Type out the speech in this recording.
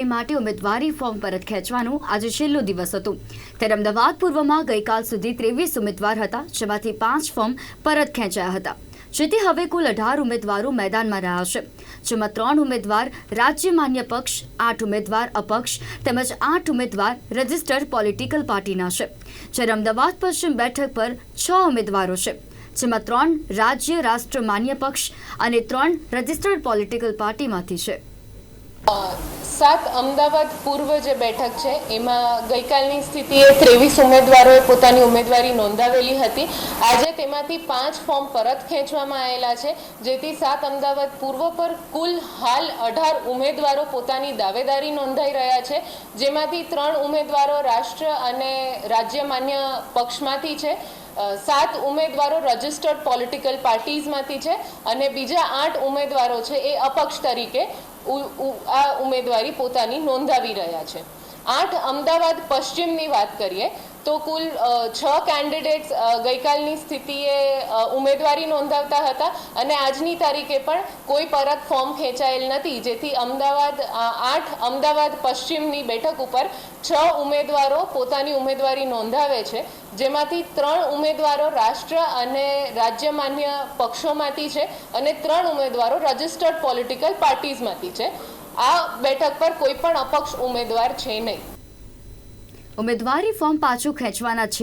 એ માટે ઉમેદવારી ફોર્મ પરત ખેંચવાનું આજે છેલ્લો દિવસ હતો. ત્યારે અમદાવાદ પૂર્વમાં ગઈકાલ સુધી ત્રેવીસ ઉમેદવાર હતા, જેમાંથી પાંચ ફોર્મ પરત ખેંચાયા હતા. જેથી હવે કુલ અઢાર ઉમેદવારો મેદાનમાં રહ્યા છે. જેમાં ત્રણ ઉમેદવાર રાજ્ય માન્ય પક્ષ, આઠ ઉમેદવાર અપક્ષ તેમજ આઠ ઉમેદવાર રજિસ્ટર્ડ પોલિટિકલ પાર્ટીના છે. જ્યારે અમદાવાદ પશ્ચિમ બેઠક પર છ ઉમેદવારો છે, જેમાં ત્રણ રાજ્ય રાષ્ટ્ર માન્ય પક્ષ અને ત્રણ રજિસ્ટર્ડ પોલિટિકલ પાર્ટીમાંથી છે. સાત અમદાવાદ પૂર્વ જે બેઠક છે, એમાં ગઈકાલની સ્થિતિએ ત્રેવીસ ઉમેદવારોએ પોતાની ઉમેદવારી નોંધાવેલી હતી. આજે તેમાંથી પાંચ ફોર્મ પરત ખેંચવામાં આવેલા છે, જેથી સાત અમદાવાદ પૂર્વ પર કુલ હાલ અઢાર ઉમેદવારો પોતાની દાવેદારી નોંધાઈ રહ્યા છે, જેમાંથી ત્રણ ઉમેદવારો રાષ્ટ્ર અને રાજ્ય માન્ય પક્ષમાંથી છે સાત ઉમેદવારો રજિસ્ટર્ડ પોલિટિકલ પાર્ટીઝમાંથી છે અને બીજા આઠ ઉમેદવારો છે એ અપક્ષ તરીકે આ ઉમેદવારી પોતાની નોંધાવી રહ્યા છે. આઠ અમદાવાદ પશ્ચિમની વાત કરીએ, તો કુલ છ કેન્ડિડેટ્સ ગઈકાલની સ્થિતિએ ઉમેદવારી નોંધાવતા હતા અને આજની તારીખે પણ કોઈ પરત ફોર્મ ખેંચાયેલ નથી, જેથી અમદાવાદ આઠ અમદાવાદ પશ્ચિમની બેઠક ઉપર છ ઉમેદવારો પોતાની ઉમેદવારી નોંધાવે છે, જેમાંથી ત્રણ ઉમેદવારો રાષ્ટ્ર અને રાજ્ય માન્ય પક્ષોમાંથી છે અને ત્રણ ઉમેદવારો રજિસ્ટર્ડ પોલિટિકલ પાર્ટીઝમાંથી છે. આ બેઠક પર કોઈ પણ અપક્ષ ઉમેદવાર છે નહીં. ઉમેદવારી ફોર્મ પાછું ખેંચવાના છે.